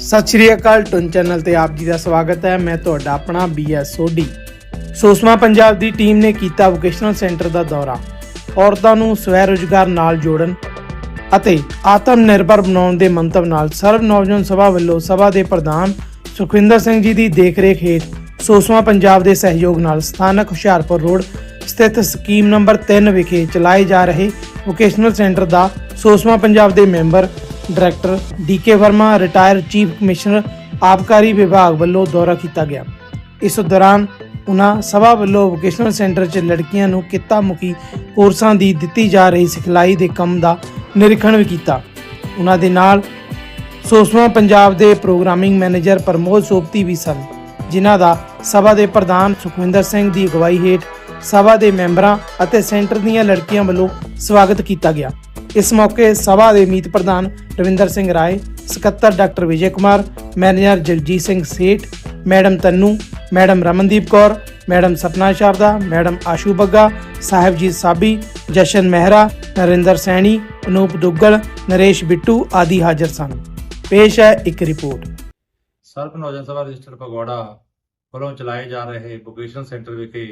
ਸਤਿ ਸ਼੍ਰੀ ਅਕਾਲ, ਟੁਨ ਚੈਨਲ ਤੇ ਆਪ ਜੀ ਦਾ ਸਵਾਗਤ ਹੈ। ਮੈਂ ਤੁਹਾਡਾ ਆਪਣਾ ਬੀਐਸ ਸੋਢੀ ਸੋਸਮਾ ਪੰਜਾਬ ਦੀ ਟੀਮ ਨੇ ਕੀਤਾ ਵੋਕੇਸ਼ਨਲ ਸੈਂਟਰ ਦਾ ਦੌਰਾ। ਔਰਤਾਂ ਨੂੰ ਸਵੈ ਰੋਜ਼ਗਾਰ ਨਾਲ ਜੋੜਨ ਅਤੇ ਆਤਮ ਨਿਰਭਰ ਬਣਾਉਣ ਦੇ ਮੰਤਵ ਨਾਲ ਸਰਵ ਨੌਜਵਾਨ ਸਭਾ ਵੱਲੋਂ ਸਭਾ ਦੇ ਪ੍ਰਧਾਨ ਸੁਖਵਿੰਦਰ ਸਿੰਘ ਜੀ ਦੀ ਦੇਖਰੇਖ ਹੇਠ ਸੋਸਮਾ ਪੰਜਾਬ ਦੇ ਸਹਿਯੋਗ ਨਾਲ ਸਥਾਨਕ ਹੁਸ਼ਿਆਰਪੁਰ ਰੋਡ ਸਥਿਤ ਸਕੀਮ ਨੰਬਰ 3 ਵਿਖੇ ਚਲਾਏ ਜਾ ਰਹੇ ਵੋਕੇਸ਼ਨਲ ਸੈਂਟਰ ਦਾ ਸੋਸਮਾ ਪੰਜਾਬ ਦੇ member director DK Verma retire chief commissioner ਆਬਕਾਰੀ ਵਿਭਾਗ ਵੱਲੋਂ ਦੌਰਾ ਕੀਤਾ ਗਿਆ। ਇਸ ਦੌਰਾਨ ਉਨ੍ਹਾਂ ਸਭਾ ਵੱਲੋਂ ਵੋਕੇਸ਼ਨਲ ਸੈਂਟਰ 'ਚ ਲੜਕੀਆਂ ਨੂੰ ਕਿੱਤਾ ਮੁਖੀ ਕੋਰਸਾਂ ਦੀ ਦਿੱਤੀ ਜਾ ਰਹੀ ਸਿਖਲਾਈ ਦੇ ਕੰਮ ਦਾ ਨਿਰੀਖਣ ਵੀ ਕੀਤਾ। ਉਹਨਾਂ ਦੇ ਨਾਲ ਸੋਸਮਾ ਪੰਜਾਬ ਦੇ ਪ੍ਰੋਗਰਾਮਿੰਗ ਮੈਨੇਜਰ ਪ੍ਰਮੋਦ ਸੋਪਤੀ ਵੀ ਸਨ, ਜਿਨ੍ਹਾਂ ਦਾ ਸਭਾ ਦੇ ਪ੍ਰਧਾਨ ਸੁਖਵਿੰਦਰ ਸਿੰਘ ਦੀ ਅਗਵਾਈ ਹੇਠ ਸਭਾ ਦੇ ਮੈਂਬਰਾਂ ਅਤੇ ਸੈਂਟਰ ਦੀਆਂ ਲੜਕੀਆਂ ਵੱਲੋਂ ਸਵਾਗਤ ਕੀਤਾ ਗਿਆ। ਇਸ ਮੌਕੇ ਸਭਾ ਦੇ ਮੀਤ ਪ੍ਰਧਾਨ ਰਵਿੰਦਰ ਸਿੰਘ ਰਾਏ, ਸਕੱਤਰ doctor Vijay Kumar, manager Jagjit Singh Seth, madam Tannu, madam Ramandeep Kaur, madam Sapna Sharda, madam Ashu Bagga, Sahibjit Sabi, Jashan Mehra, Narinder Saini, Anoop Duggal, Naresh Bittu ਆਦਿ ਹਾਜ਼ਰ ਸਨ। ਪੇਸ਼ ਹੈ ਇੱਕ ਰਿਪੋਰਟ। ਸਰਬ ਨੌਜਵਾਨ ਸਭਾ ਰਜਿਸਟਰ ਫਗਵਾੜਾ ਵੱਲੋਂ ਚਲਾਏ ਜਾ ਰਹੇ ਵੋਕੇਸ਼ਨਲ ਸੈਂਟਰ ਵਿਖੇ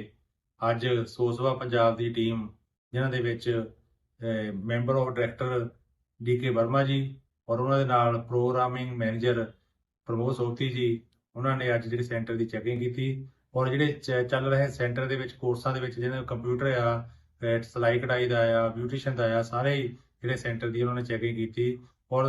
ਅੱਜ ਸੋਸਵਾ ਪੰਜਾਬ ਦੀ ਟੀਮ ਜਿਨ੍ਹਾਂ ਦੇ ਵਿੱਚ member of director DK Verma ji ਔਰ ਉਹਨਾਂ ਦੇ ਨਾਲ ਪ੍ਰੋਗਰਾਮਿੰਗ ਮੈਨੇਜਰ ਪ੍ਰਮੋਦ ਸੋਤੀ ਜੀ ਉਹਨਾਂ ਨੇ ਅੱਜ ਜਿਹੜੇ ਸੈਂਟਰ ਦੀ ਚੈਕਿੰਗ ਕੀਤੀ ਔਰ ਜਿਹੜੇ ਚ- ਚੱਲ ਰਹੇ ਸੈਂਟਰ ਦੇ ਵਿੱਚ ਕੋਰਸਾਂ ਦੇ ਵਿੱਚ ਜਿਹਨਾਂ ਕੰਪਿਊਟਰ ਆ ਅਹ, ਸਿਲਾਈ ਕਢਾਈ ਦਾ ਆ ਬਿਊਟੀਸ਼ੀਅਨ ਦਾ ਆ ਸਾਰੇ ਜਿਹੜੇ ਸੈਂਟਰ ਦੀ ਉਹਨਾਂ ਨੇ ਚੈਕਿੰਗ ਕੀਤੀ ਔਰ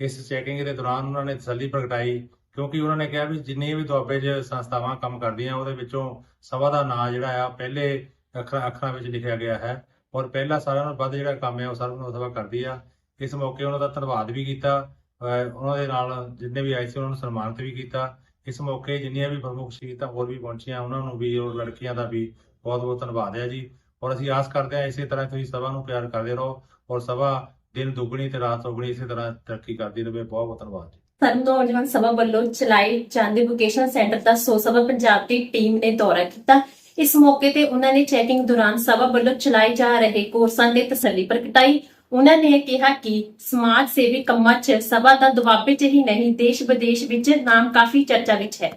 ਇਸ ਚੈਕਿੰਗ ਦੇ ਦੌਰਾਨ ਉਹਨਾਂ ਨੇ ਤਸੱਲੀ ਪ੍ਰਗਟਾਈ ਕਿਉਂਕਿ ਉਹਨਾਂ ਨੇ ਕਿਹਾ ਵੀ ਜਿੰਨੇ ਵੀ ਦੁਆਬੇ 'ਚ ਸੰਸਥਾਵਾਂ ਕੰਮ ਕਰਦੀਆਂ, ਉਹਦੇ ਵਿੱਚੋਂ ਸਭਾ ਦਾ ਨਾਂ ਜਿਹੜਾ ਆ, ਪਹਿਲੇ ਅੱਖਰਾਂ ਅੱਖਰਾਂ ਵਿੱਚ ਲਿਖਿਆ ਗਿਆ ਹੈ ਔਰ ਪਹਿਲਾ ਸਾਰਿਆਂ ਨਾਲੋਂ ਵੱਧ ਜਿਹੜਾ ਕੰਮ ਹੈ, ਉਹ ਸਰਬਨੋਤ ਸਭਾ ਕਰਦੀ ਆ। ਇਸ ਮੌਕੇ ਉਹਨਾਂ ਦਾ ਧੰਨਵਾਦ ਵੀ ਕੀਤਾ, ਅਹ ਉਹਨਾਂ ਦੇ ਨਾਲ ਜਿੰਨੇ ਵੀ ਆਏ ਸੀ, ਉਹਨਾਂ ਨੂੰ ਸਨਮਾਨਿਤ ਵੀ ਕੀਤਾ। ਇਸ ਮੌਕੇ ਜਿੰਨੀਆਂ ਵੀ ਪ੍ਰਮੁੱਖ ਸ਼ਖਸੀਅਤਾਂ ਹੋਰ ਵੀ ਪਹੁੰਚੀਆਂ, ਉਹਨਾਂ ਨੂੰ ਵੀ ਔਰ ਲੜਕੀਆਂ ਦਾ ਵੀ ਬਹੁਤ ਬਹੁਤ ਧੰਨਵਾਦ ਹੈ ਜੀ। ਔਰ ਅਸੀਂ ਆਸ ਕਰਦੇ ਹਾਂ ਇਸੇ ਤਰ੍ਹਾਂ ਤੁਸੀਂ ਸਭਾ ਨੂੰ ਪਿਆਰ ਕਰਦੇ ਰਹੋ ਔਰ ਸਭਾ ਦਿਨ ਦੁੱਗਣੀ ਤੇ ਰਾਤ ਚੌਗਣੀ ਇਸੇ ਤਰ੍ਹਾਂ ਤਰੱਕੀ ਕਰਦੀ ਰਹੇ। ਬਹੁਤ ਬਹੁਤ ਧੰਨਵਾਦ ਜੀ। ਸਰਬ ਨੌਜਵਾਨ ਸਭਾ ਵੱਲੋਂ ਚਲਾਏ ਜਾਂਦੇ ਵੋਕੇਸ਼ਨਲ ਸੈਂਟਰ ਦਾ ਸੋ ਸਭਾ ਪੰਜਾਬ ਦੀ ਟੀਮ ਨੇ ਦੌਰਾ ਕੀਤਾ। ਇਸ ਮੌਕੇ ਤੇ ਉਹਨਾਂ ਨੇ ਚੈਕਿੰਗ ਦੌਰਾਨ ਸਭਾ ਵੱਲੋਂ ਚਲਾਏ ਜਾ ਰਹੇ ਕੋਰਸਾਂ ਤੇ ਤਸੱਲੀ ਪ੍ਰਗਟਾਈ। ਉਹਨਾਂ ਨੇ ਕਿਹਾ ਕਿ ਸਮਾਜ ਸੇਵੀ ਕੰਮਾਂ 'ਚ ਸਭਾ ਦਾ ਦੁਆਬੇ 'ਚ ਹੀ ਨਹੀਂ ਦੇਸ਼ ਵਿਦੇਸ਼ ਵਿੱਚ ਨਾਮ ਕਾਫੀ ਚਰਚਾ ਵਿੱਚ ਹੈ।